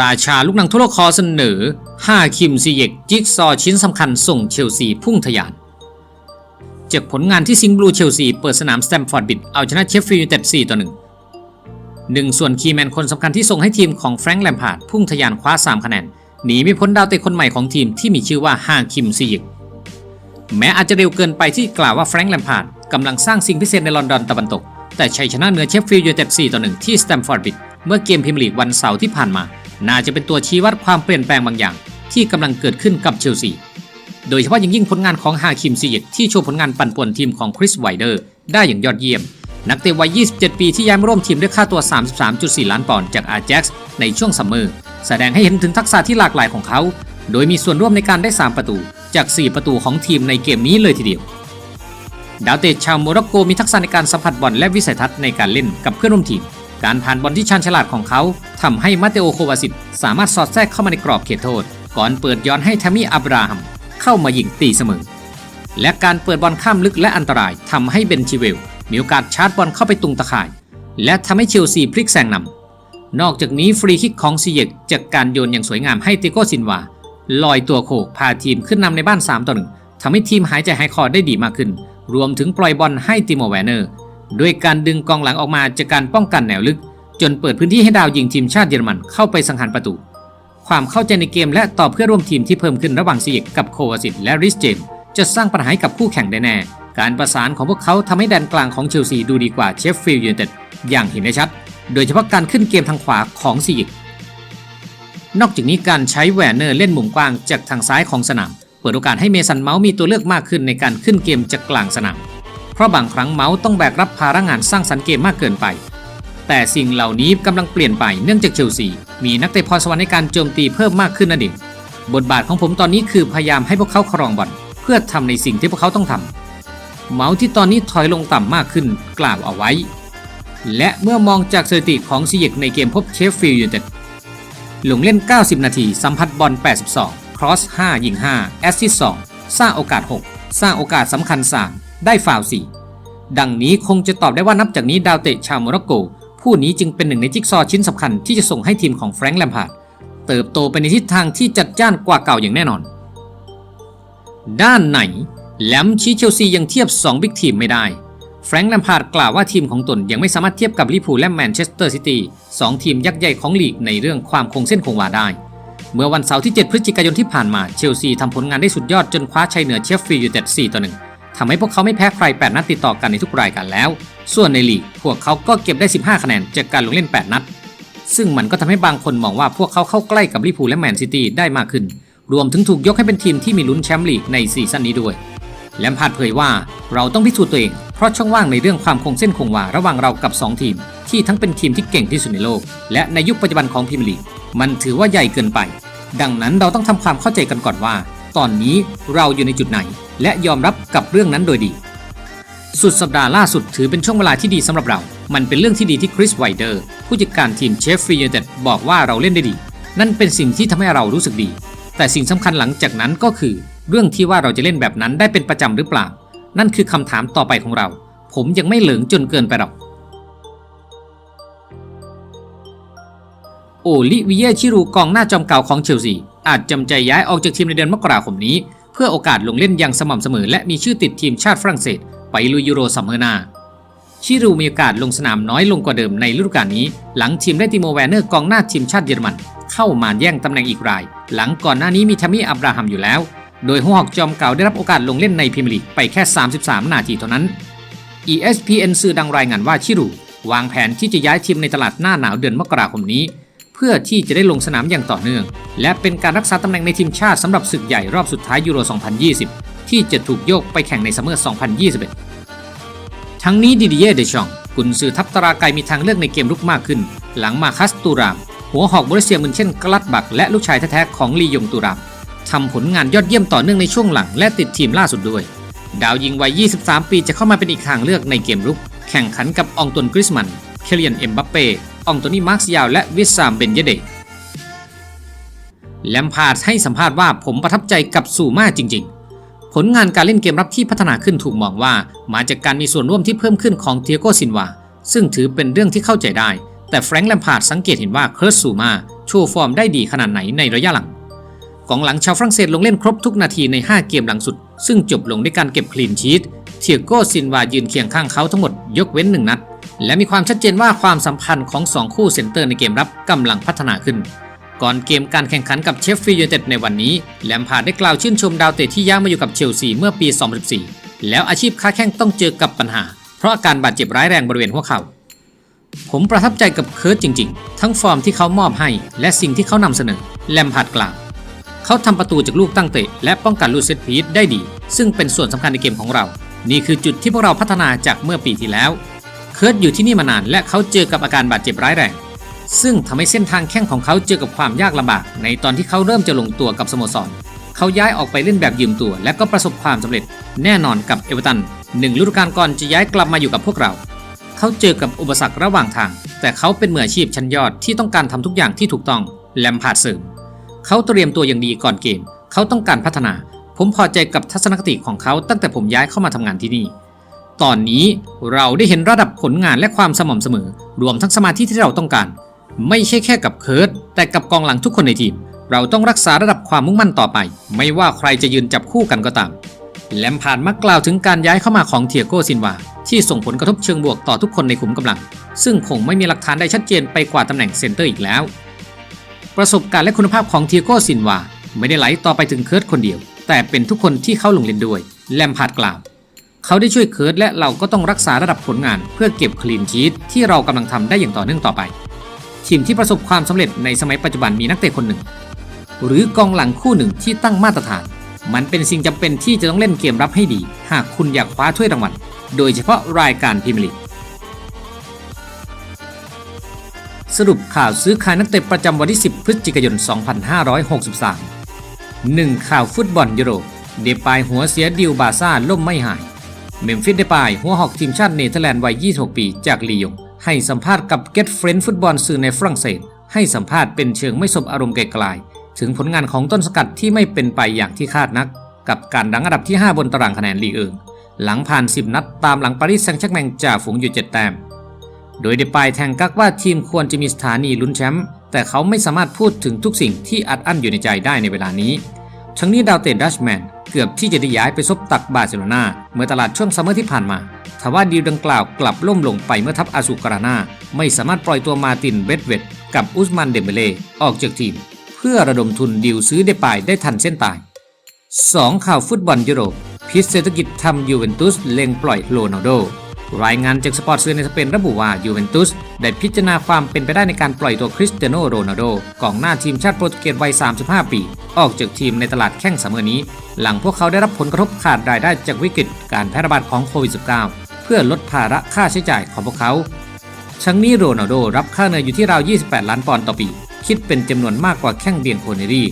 ราชาลูกหนังทั่วโลกขอเสนอ 5 คิมซีเยกจิ๊กซอชิ้นสำคัญส่งเชลซีพุ่งทะยาน จากผลงานที่ซิงห์บลูเชลซีเปิดสนามสแตมฟอร์ดบิดเอาชนะเชฟฟิลด์ยูไนเต็ด4ต่อ1หนึ่งส่วนคีแมนคนสำคัญที่ส่งให้ทีมของแฟรงค์แลมพาร์ดพุ่งทะยานคว้า 3 คะแนนหนีไม่พ้นดาวเตะคนใหม่ของทีมที่มีชื่อว่าฮาคิมซีเยกแม้อาจจะเร็วเกินไปที่กล่าวว่าแฟรงค์แลมพาร์ดกำลังสร้างสิ่งพิเศษในลอนดอนตะวันตก แต่ชัยชนะเหนือเชฟฟิลด์ยูไนเต็ด4ต่อ1ที่สแตมฟอร์ดบิดเมื่อเกมพรีเมียร์ลีกวันเสาร์ที่ผ่านมา น่าจะเป็นตัวชี้วัดความเปลี่ยนแปลงบางอย่าง ที่กำลังเกิดขึ้นกับเชลซี โดยเฉพาะอย่างยิ่งผลงานของฮาคิมซีเยกที่โชว์ผลงานปั่นป่วนทีมของคริสไวเดอร์ได้อย่างยอดเยี่ยม นักเตะวัย 27 ปีที่ย้ายมาร่วมทีมด้วยค่าตัว 33.4 ล้านปอนด์จากอา j a x ในช่วงซัมเมอร์แสดงให้เห็นถึงทักษะที่หลากหลายของเขา โดยมีส่วนร่วมในการได้ 3 ประตู จาก 4 ประตูของทีมในเกมนี้เลยทีเดียว ดาวเตะชาวโมร็อกโกมีทักษะในการสัมผัสบอลและวิสัยทัศน์ในการเล่นกับเพื่อนร่วมทีม การผ่านบอลที่ชันฉลาดของเขาทำให้มาเตโอโควาซิตสามารถสอดแทรกเข้ามาในกรอบเขตโทษ ก่อนเปิดย้อนให้แทมมี่อับราฮัมเข้ามายิงตีเสมอ และการเปิดบอลข้ามลึกและอันตรายทำให้เบนชิเวล มีโอกาสชาร์จบอลเข้าไปตุงตะข่าย และทำให้เชลซีพลิกแซงนำนอกจากนี้ฟรีคิกของซีเยกจากการโยนอย่างสวยงามให้ติโกซินวาลอยตัวโขกพาทีมขึ้นนำในบ้าน3ต่อ1ทำให้ทีมหายใจหายคอได้ดีมากขึ้น รวมถึงปล่อยบอลให้ติโมแวนเนอร์ ด้วยการดึงกองหลังออกมาจากการป้องกันแนวลึก จนเปิดพื้นที่ให้ดาวยิงทีมชาติเยอรมันเข้าไปสังหารประตู ความเข้าใจในเกมและต่อเพื่อร่วมทีมที่เพิ่มขึ้นระหว่างซียกกับโควาซิตและริสเจมจะสร้างปัญหาให้กับคู่แข่งได้แน่การประสานของพวกเขาทำให้แดนกลางของเชลซีดูดีกว่าเชฟฟิลด์ยูไนเต็ดอย่างเห็นได้ชัด โดยเฉพาะการขึ้นเกมทางขวาของซีกนอกจากนี้การใช้แหวนเนอร์เล่นมุมกว้างจากทางซ้ายของสนาม เปิดโอกาสให้เมสันเมาส์มีตัวเลือกมากขึ้นในการขึ้นเกมจากกลางสนาม เพราะบางครั้งเมาส์ต้องแบกรับภาระงานสร้างสรรค์เกมมากเกินไป แต่สิ่งเหล่านี้กำลังเปลี่ยนไปเนื่องจากเชลซีมีนักเตะพรสวรรค์ในการโจมตีเพิ่มมากขึ้นนั่นเองบทบาทของผมตอนนี้คือพยายามให้พวกเขาครองบอลเพื่อทำในสิ่งที่พวกเขาต้องทำเมาส์ที่ตอนนี้ถอยลงต่ำมากขึ้นกล่าวเอาไว้ และเมื่อมองจากสถิติของซีเยกในเกมพบเชฟฟิลด์ยูไนเต็ดลงเล่น 90 นาที สัมผัสบอล 82 ครอส 5 ยิง 5 แอสซิสต์2สร้างโอกาส 6 สร้างโอกาสสำคัญ 3 ได้ฟาวล์4ดังนี้คงจะตอบได้ว่านับจากนี้ดาวเตะชาวโมร็อกโก ผู้นี้จึงเป็นหนึ่งในจิ๊กซอว์ชิ้นสำคัญที่จะส่งให้ทีมของแฟรงค์แลมพาร์ดเติบโตไปในทิศทางที่จัดจ้านกว่าเก่าอย่างแน่นอน ด้านไหนแลมชี้เชลซียังเทียบ 2 บิ๊กทีมไม่ได้ แฟรงค์แลมพาร์ดกล่าวว่าทีมของตนยังไม่สามารถเทียบกับลิเวอร์พูลและแมนเชสเตอร์ซิตี้สองทีมยักษ์ใหญ่ของลีกในเรื่องความคงเส้นคงวาได้ เมื่อวันเสาร์ที่ 7 พฤศจิกายนที่ผ่านมาเชลซีทำผลงานได้สุดยอดจนคว้าชัยเหนือเชฟฟิลด์ยูไนเต็ด4ต่อ1 ทำให้พวกเขาไม่แพ้ใคร 8 นัดติดต่อกันในทุกรายการแล้ว ส่วนในลีก พวกเขาก็เก็บได้ 15 คะแนนจากการลงเล่น 8 นัด ซึ่งมันก็ทำให้บางคนมองว่าพวกเขาเข้าใกล้กับลิเวอร์พูลและแมนซิตี้ได้มากขึ้น รวมถึงถูกยกให้เป็นทีมที่มีลุ้นแชมป์ลีกในซีซั่นนี้ด้วยแลมพาดเผยว่าเราต้องพิสูจน์ตัวเอง เพราะช่องว่างในเรื่องความคงเส้นคงวาระหว่างเรากับ 2 ทีม ที่ทั้งเป็นทีมที่เก่งที่สุดในโลก และในยุคปัจจุบันของพรีเมียร์ลีกมันถือว่าใหญ่เกินไป ดังนั้นเราต้องทำความเข้าใจกันก่อนว่า ตอนนี้เราอยู่ในจุดไหน และยอมรับกับเรื่องนั้นโดยดี สุดสัปดาห์ล่าสุดถือเป็นช่วงเวลาที่ดีสำหรับเรา มันเป็นเรื่องที่ดีที่คริสไวเดอร์ ผู้จัดการทีมเชฟฟรียูไนเต็ดบอกว่าเราเล่นได้ดี นั่นเป็นสิ่งที่ทำให้เรารู้สึกดี แต่สิ่งสำคัญหลังจากนั้นก็คือ เรื่องที่ว่าเราจะเล่นแบบนั้นได้เป็นประจำหรือเปล่า นั่นคือคำถามต่อไปของเรา ผมยังไม่เหลิงจนเกินไปหรอกโอลิเวิเยชิรูกองหน้าจอมเก่าของเชลซีอาจจำใจย้ายออกจากทีมในเดือนมกราคมนี้ เพื่อโอกาสลงเล่นอย่างสม่ำเสมอ และมีชื่อติดทีมชาติฝรั่งเศส ไปลุยยูโรซัมเมอร์หนาชิรูมีโอกาสลงสนามน้อยลงกว่าเดิมในฤดูกาลนี้ หลังทีมได้ติโมแวนเนอร์กองหน้าทีมชาติเยอรมัน เข้ามาแย่งตำแหน่งอีกราย หลังก่อนหน้านี้มีทามี่อับราฮัมอยู่แล้ว โดยหัวหอกจอมเก่าได้รับโอกาสลงเล่นในพรีเมียร์ลีกไปแค่ 33 นาทีเท่านั้น ESPN สื่อดังรายงานว่าชิรูวางแผนที่จะย้ายทีมในตลาดหน้าหนาวเดือนมกราคมนี้ พื่อที่จะได้ลงสนามอย่างต่อเนื่อง และเป็นการรักษาตำแหน่งในทีมชาติสำหรับศึกใหญ่รอบสุดท้ายยูโร 2020 ที่จะถูกโยกไปแข่งในซัมเมอร์ 2021 ทั้งนี้ดิดิเย่เดชองกุนซือทัพตราไกมีทางเลือกในเกมรุกมากขึ้น หลังมาคัสตูราม หัวหอกบริเซียมืนเช่นกลัดบัก และลูกชายแท้ๆของลียงตูรามทำผลงานยอดเยี่ยมต่อเนื่องในช่วงหลังและติดทีมล่าสุดด้วย ดาวยิงวัย 23 ปีจะเข้ามาเป็นอีกทางเลือกในเกมรุก แข่งขันกับอองตวนกริสมัน เคเลียนเอ็มบัปเป้ อองโตนี่มาร์คซิยาวและวิสซามเบนเยเดแลมพาร์ดให้สัมภาษณ์ว่าผมประทับใจกับซูมาจริง ๆ ผลงานการเล่นเกมรับที่พัฒนาขึ้นถูกมองว่า มาจากการมีส่วนร่วมที่เพิ่มขึ้นของเทียโกซินวาซึ่งถือเป็นเรื่องที่เข้าใจได้ แต่แฟรงค์แลมพาร์ดสังเกตเห็นว่าเคิร์ตซูมาโชว์ฟอร์มได้ดีขนาดไหนในระยะหลังกองหลังชาวฝรั่งเศสลงเล่นครบทุกนาทีใน 5 เกมหลังสุด ซึ่งจบลงด้วยการเก็บคลีนชีตเทียโกซินวายืนเคียงข้างเขาทั้งหมดยกเว้นหนึ่งนัด และมีความชัดเจนว่าความสัมพันธ์ของ 2 คู่เซนเตอร์ในเกมรับกำลังพัฒนาขึ้น ก่อนเกมการแข่งขันกับเชฟฟียูไนเต็ดในวันนี้แลมพาร์ดได้กล่าวชื่นชมดาวเตะที่ย้ายมาอยู่กับเชลซีเมื่อปี 2014 แล้วอาชีพค้าแข้งต้องเจอกับปัญหา เพราะอาการบาดเจ็บร้ายแรงบริเวณหัวเข่าผมประทับใจกับเคิร์ตจริง ๆ ทั้งฟอร์มที่เขามอบให้ และสิ่งที่เขานำเสนอ แลมพาร์ดกล่าวเขาทำประตูจากลูกตั้งเตะ และป้องกันลูกเซตพีซได้ดี ซึ่งเป็นส่วนสำคัญในเกมของเรา นี่คือจุดที่พวกเราพัฒนาจากเมื่อปีที่แล้ว เคิร์ตอยู่ที่นี่มานานและเขาเจอกับอาการบาดเจ็บร้ายแรง ซึ่งทำให้เส้นทางแข้งของเขาเจอกับความยากลำบาก ในตอนที่เขาเริ่มจะลงตัวกับสโมสร เขาย้ายออกไปเล่นแบบยืมตัว และก็ประสบความสำเร็จแน่นอนกับเอเวอร์ตันหนึ่งฤดูกาลก่อนจะย้ายกลับมาอยู่กับพวกเรา เขาเจอกับอุปสรรคระหว่างทาง แต่เขาเป็นมืออาชีพชั้นยอดที่ต้องการทำทุกอย่างที่ถูกต้องแลมพาร์ดเสริมเขาเตรียมตัวอย่างดีก่อนเกม เขาต้องการพัฒนา ผมพอใจกับทัศนคติของเขาตั้งแต่ผมย้ายเข้ามาทำงานที่นี่ ตอนนี้เราได้เห็นระดับผลงานและความสม่ำเสมอ รวมทั้งสมาธิที่เราต้องการ ไม่ใช่แค่กับเคิร์ตแต่กับกองหลังทุกคนในทีม เราต้องรักษาระดับความมุ่งมั่นต่อไป ไม่ว่าใครจะยืนจับคู่กันก็ตาม แลมพาร์ดมักกล่าวถึงการย้ายเข้ามาของเทียโกซินวาที่ส่งผลกระทบเชิงบวกต่อทุกคนในขุมกำลัง ซึ่งคงไม่มีหลักฐานใดชัดเจนไปกว่าตำแหน่งเซนเตอร์อีกแล้ว ประสบการณ์และคุณภาพของเทียโกซินวาไม่ได้ไหลต่อไปถึงเคิร์ตคนเดียว แต่เป็นทุกคนที่เข้าลงเล่นด้วย แลมพาร์ดกล่าว เขาได้ช่วยเคิร์ตและเราก็ต้องรักษาระดับผลงานเพื่อเก็บคลีนชีตที่เรากำลังทำได้อย่างต่อเนื่องต่อไป ทีมที่ประสบความสำเร็จในสมัยปัจจุบันมีนักเตะคนหนึ่ง หรือกองหลังคู่หนึ่งที่ตั้งมาตรฐาน มันเป็นสิ่งจำเป็นที่จะต้องเล่นเกมรับให้ดี หากคุณอยากคว้าถ้วยรางวัลโดยเฉพาะรายการพรีเมียร์ลีกสรุปข่าวซื้อขายนักเตะประจำวันที่ 10 พฤศจิกายน 2563 1. ข่าวฟุตบอลยุโรป เดปายหัวเสียดิวบาซ่าล่มไม่หาย เมมฟิสเดปายหัวหอกทีมชาติเนเธอร์แลนด์วัย 26 ปีจากลียง ให้สัมภาษณ์กับเกตเฟรนฟุตบอลสื่อในฝรั่งเศส ให้สัมภาษณ์เป็นเชิงไม่สบอารมณ์ไกลๆถึงผลงานของต้นสกัดที่ไม่เป็นไปอย่างที่คาดนัก กับการดังอันดับที่ 5 บนตารางคะแนนลีเอิงหลังผ่าน 10 นัดตามหลังปารีสแซงต์แชร์กแมงจ่าฝูงอยู่ 7 แต้ม โดยเดปายแทงกักว่าทีมควรจะมีสถานีลุ้นแชมป์แต่เขาไม่สามารถพูดถึงทุกสิ่งที่อัดอั้นอยู่ในใจได้ในเวลานี้ ทั้งนี้ดาวเตะดัชแมนเกือบที่จะได้ย้ายไปซบตักบาร์เซโลนาเมื่อตลาดช่วงซัมเมอร์ที่ผ่านมาทว่าดีลดังกล่าวกลับล่มลงไปเมื่อทัพอาซูการานาไม่สามารถปล่อยตัวมาตินเบดเวดกับอุสมันเดมเบเล่ออกจากทีม เพื่อระดมทุนดีลซื้อเดปายได้ทันเส้นตาย 2. ข่าวฟุตบอลยุโรปพิษเศรษฐกิจทำยูเวนตุสเล็งปล่อยโรนัลโด รายงานจากสปอร์ตเซอร์ในสเปนระบุว่ายูเวนตุสได้พิจารณาความเป็นไปได้ในการปล่อยตัวคริสเตียโนโรนัลโดกองหน้าทีมชาติโปรตุเกสวัย 35 ปี ออกจากทีมในตลาดแข้งเสมอนี้ หลังพวกเขาได้รับผลกระทบขาดรายได้จากวิกฤตการแพร่ระบาดของโควิด -19 เพื่อลดภาระค่าใช้จ่ายของพวกเขาทั้งนี้โรนัลโดรับค่าเหนื่อยอยู่ที่ราว 28 ล้านปอนด์ต่อปี คิดเป็นจำนวนมากกว่าแข้งเบียนโคเนรี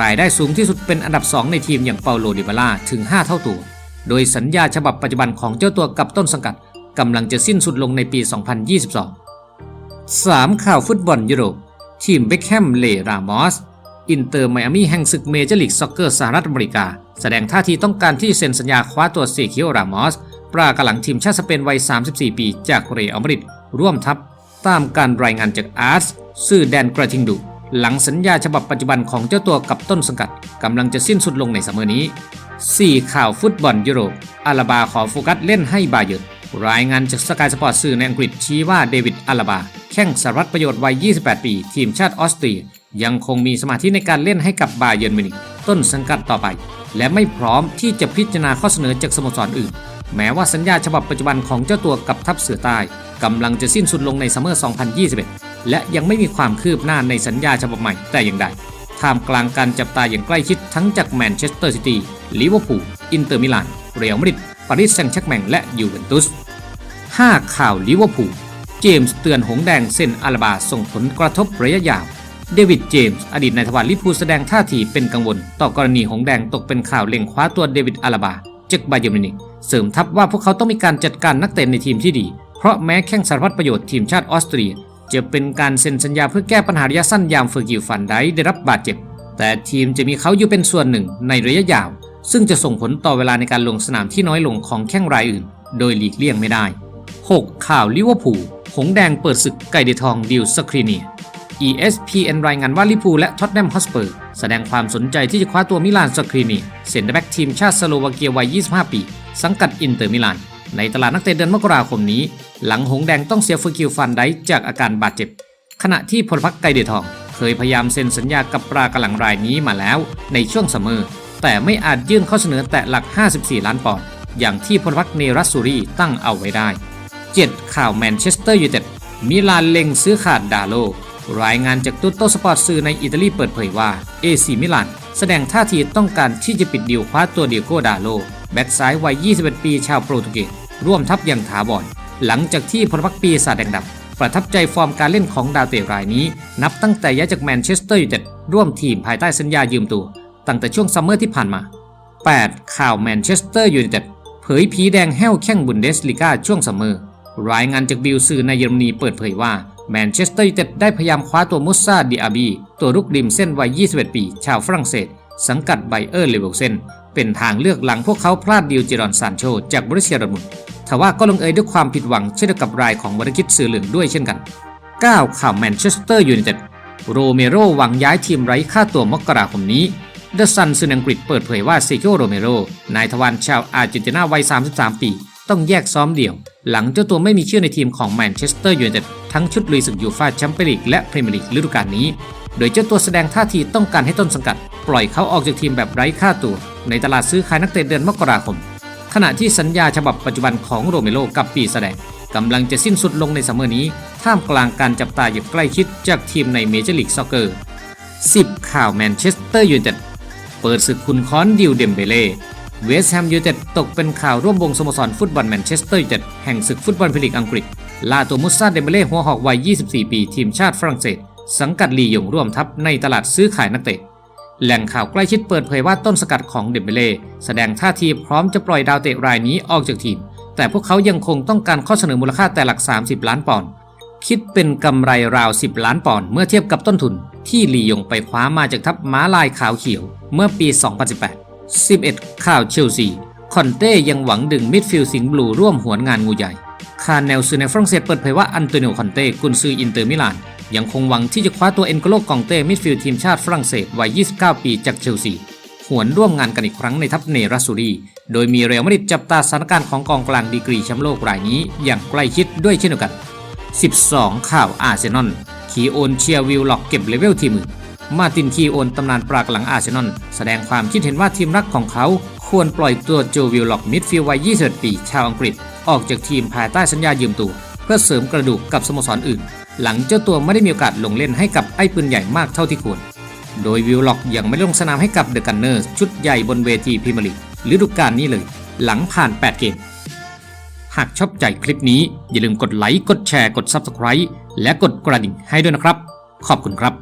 รายได้สูงที่สุดเป็นอันดับ 2 ในทีมอย่างเปาโลดิบาล่าถึง 5 เท่าตัว โดยสัญญาฉบับปัจจุบันของเจ้าตัวกับต้นสังกัด กำลังจะสิ้นสุดลงในปี 2022 3. ข่าวฟุตบอลยุโรป ทีมเบคแฮมเลรามอส อินเตอร์ไมอามี่แห่งศึกเมเจอร์ลีกซ็อกเกอร์สหรัฐอเมริกา แสดงท่าทีต้องการที่เซ็นสัญญาคว้าตัวเซคิโอรามอสปรากหลังทีมชาติสเปนวัย 34 ปีจากเรอัลมาดริดร่วมทัพ ตามการรายงานจากอาร์สสื่อแดนกระทิงดุ หลังสัญญาฉบับปัจจุบันของเจ้าตัวกับต้นสังกัดกำลังจะสิ้นสุดลงในซัมเมอร์นี้ 4. ข่าวฟุตบอลยุโรปอาลาบาขอโฟกัสเล่นให้บาเยิร์ รายงานจากสกายสปอร์ตสื่อในอังกฤษชี้ว่าเดวิดอาลาบา แข้งสารวัตรประโยชน์วัย 28 ปี ทีมชาติออสเตรีย ยังคงมีสมาธิในการเล่นให้กับบาเยิร์นมิวนิกต้นสังกัดต่อไป และไม่พร้อมที่จะพิจารณาข้อเสนอจากสโมสรอื่น แม้ว่าสัญญาฉบับปัจจุบันของเจ้าตัวกับทัพเสือใต้กำลังจะสิ้นสุดลงในซัมเมอร์ 2021 และยังไม่มีความคืบหน้าในสัญญาฉบับใหม่แต่อย่างใดท่ามกลางการจับตาอย่างใกล้ชิดทั้งจากแมนเชสเตอร์ซิตี้ ลิเวอร์พูล อินเตอร์มิลาน เรอัลมาดริดารีสแซงต์แชร์กแมงและยูเวนตุส 5. ข่าวลิเวอร์พูลเจมส์เตือนหงแดงเซ็นอาลาบาส่งผลกระทบระยะยาวเดวิดเจมส์อดีตนายทวารลิเวอร์พูลแสดงท่าทีเป็นกังวล ต่อกรณีหงแดงตกเป็นข่าวเล็งคว้าตัวเดวิดอาลาบาจากบาเยอร์มินิกเสริมทัพว่าพวกเขาต้องมีการจัดการนักเตะในทีมที่ดี เพราะแม้แข้งสารพัดประโยชน์ทีมชาติออสเตรีย จะเป็นการเซ็นสัญญาเพื่อแก้ปัญหาระยะสั้นยามเฟอร์กิลฟันไดได้รับบาดเจ็บ แต่ทีมจะมีเขาอยู่เป็นส่วนหนึ่งในระยะยาว ซึ่งจะส่งผลต่อเวลาในการลงสนามที่น้อยลงของแข้งรายอื่น โดยหลีกเลี่ยงไม่ได้ 6. ข่าวลิเวอร์พูลหงแดงเปิดศึกไก่เดทองดิวสครีเนีย ESPN รายงานว่าลิปูและท็อตแนมฮอสเปอร์ แสดงความสนใจที่จะคว้าตัวมิลานสครีเนียเซนเตอร์แบ็กทีมชาติสโลวาเกียวัย 25 ปี สังกัดอินเตอร์มิลาน ในตลาดนักเตะเดือนมกราคมนี้ หลังหงแดงต้องเสียฟอร์กิลฟันไดจากอาการบาดเจ็บ ขณะที่พลพักไกเดทอง เคยพยายามเซ็นสัญญากับปรากำลังรายนี้มาแล้วในช่วงซัมเมอร์ แต่ไม่อาจยื่นข้อเสนอแตะหลัก 54 ล้านปอนด์อย่างที่พลพักเนรัสซูรีตั้งเอาไว้ได้ 7 ข่าวแมนเชสเตอร์ยูไนเต็ดมิลานเล็งซื้อขาดดาโล รายงานจากตุ๊โตสปอร์ตสื่อในอิตาลีเปิดเผยว่าเอซีมิลานแสดงท่าทีต้องการที่จะปิดดีลคว้าตัวเดียโกดาโล แบ็กซ้ายวัย 21 ปีชาวโปรตุเกสร่วมทัพอย่างถาวรหลังจากที่พลพรรคปีศาจแดงดำประทับใจฟอร์มการเล่นของดาวเตะรายนี้ นับตั้งแต่ย้ายจากแมนเชสเตอร์ยูไนเต็ดร่วมทีมภายใต้สัญญายืมตัว ตั้งแต่ช่วงซัมเมอร์ที่ผ่านมา 8 ข่าวแมนเชสเตอร์ยูไนเต็ดเผยผีแดงแห้วแข้งบุนเดสลีกาช่วงซัมเมอร์ รายงานจากบิลสื่อในเยอรมนีเปิดเผยว่าแมนเชสเตอร์ยูไนเต็ดได้พยายามคว้าตัวมุสซาดิอาบี ตัวรุกริมเส้นวัย 21 ปี ชาวฝรั่งเศส สังกัดไบเออร์เลเวลเซนเป็นทางเลือกหลังพวกเขาพลาดดีลจิรอนซานโชจากบริเซียดอร์มุนทว่าก็ลงเอยด้วยความผิดหวังเช่นเดียวกับรายของวรกิจสื่อเหลืองด้วยเช่นกัน 9 ข่าวแมนเชสเตอร์ยูไนเต็ดโรเมโรหวังย้ายทีมไร้ค่าตัวมกราคมนี้ เดอะซันสื่ออังกฤษเปิดเผยว่าเซโกโรเมโรนายทวารชาวอาร์เจนตินาวัย 33 ปี ต้องแยกซ้อมเดี่ยว หลังเจ้าตัวไม่มีชื่อในทีมของแมนเชสเตอร์ยูไนเต็ดทั้งชุดลุยศึกยูฟ่าแชมเปี้ยนลีกและพรีเมียร์ลีกฤดูกาลนี้ โดยเจ้าตัวแสดงท่าทีต้องการให้ต้นสังกัด ปล่อยเขาออกจากทีมแบบไร้ค่าตัว ในตลาดซื้อขายนักเตะเดือนมกราคม ขณะที่สัญญาฉบับปัจจุบันของโรเมโรกับปีแสดงกำลังจะสิ้นสุดลงในซัมเมอร์นี้ ท่ามกลางการจับตาอย่างใกล้ชิดจากทีมในเมเจอร์ลีกซ็อกเกอร์ 10 ข่าวแมนเชสเตอร์ยูไนเต็ด เปิดศึกคุณค้อนดิวเดมเบเล่เวสต์แฮมยูไนเต็ดตกเป็นข่าวร่วมวงสโมสรฟุตบอลแมนเชสเตอร์ยูไนเต็ดแห่งศึกฟุตบอลพรีเมียร์ลีกอังกฤษล่าตัวมุสซาเดมเบเล่หัวหอกวัย 24 ปี ทีมชาติฝรั่งเศส สังกัดลียงร่วมทัพในตลาดซื้อขายนักเตะ แหล่งข่าวใกล้ชิดเปิดเผยว่าต้นสกัดของเดมเบเล่แสดงท่าทีพร้อมจะปล่อยดาวเตะรายนี้ออกจากทีม แต่พวกเขายังคงต้องการข้อเสนอมูลค่าแต่หลัก 30 ล้านปอนด์คิดเป็นกำไรราว 10 ล้านปอนด์เมื่อเทียบกับต้นทุน ที่หลียงไปคว้ามาจากทัพม้าลายขาวเขียวเมื่อปี 2018 11 ข่าวเชลซี คอนเต้ยังหวังดึงมิดฟิลด์สิงห์บลูร่วมหวนงานงูใหญ่ คาร์เนลซูในฝรั่งเศสเปิดเผยว่าอันโตนิโอคอนเต้กุนซืออินเตอร์มิลาน ยังคงหวังที่จะคว้าตัวเอ็นโกโลกองเต้มิดฟิลด์ทีมชาติฝรั่งเศสวัย 29 ปีจากเชลซีหวนร่วมงานกันอีกครั้งในทัพเนรัสซูรี โดยมีเรอัลมาดริดจับตาสถานการณ์ของกองกลางดีกรีแชมป์โลกรายนี้อย่างใกล้ชิดด้วยเช่นเดียวกัน 12 ข่าวอาร์เซนอล คีโอนเชียร์วิลล็อกเก็บเลเวลทีมือมาตินคีโอนตำนานปรากหลังอาร์เซนอลแสดงความคิดเห็นว่าทีมรักของเขา ควรปล่อยตัวโจวิลล็อกมิดฟิลด์วัย 21 ปี ชาวอังกฤษ ออกจากทีมภายใต้สัญญายืมตัว เพื่อเสริมกระดูกกับสโมสรอื่น หลังเจ้าตัวไม่ได้มีโอกาสลงเล่นให้กับไอ้ปืนใหญ่มากเท่าที่ควร โดยวิลล็อกยังไม่ลงสนามให้กับเดอะกันเนอร์ชุดใหญ่บนเวทีพรีเมียร์ลีกฤดูกาลนี้เลย หลังผ่าน 8 เกมหากชอบใจคลิปนี้อย่าลืมกดไลค์กดแชร์กด Subscribe และกดกระดิ่งให้ด้วยนะครับ ขอบคุณครับ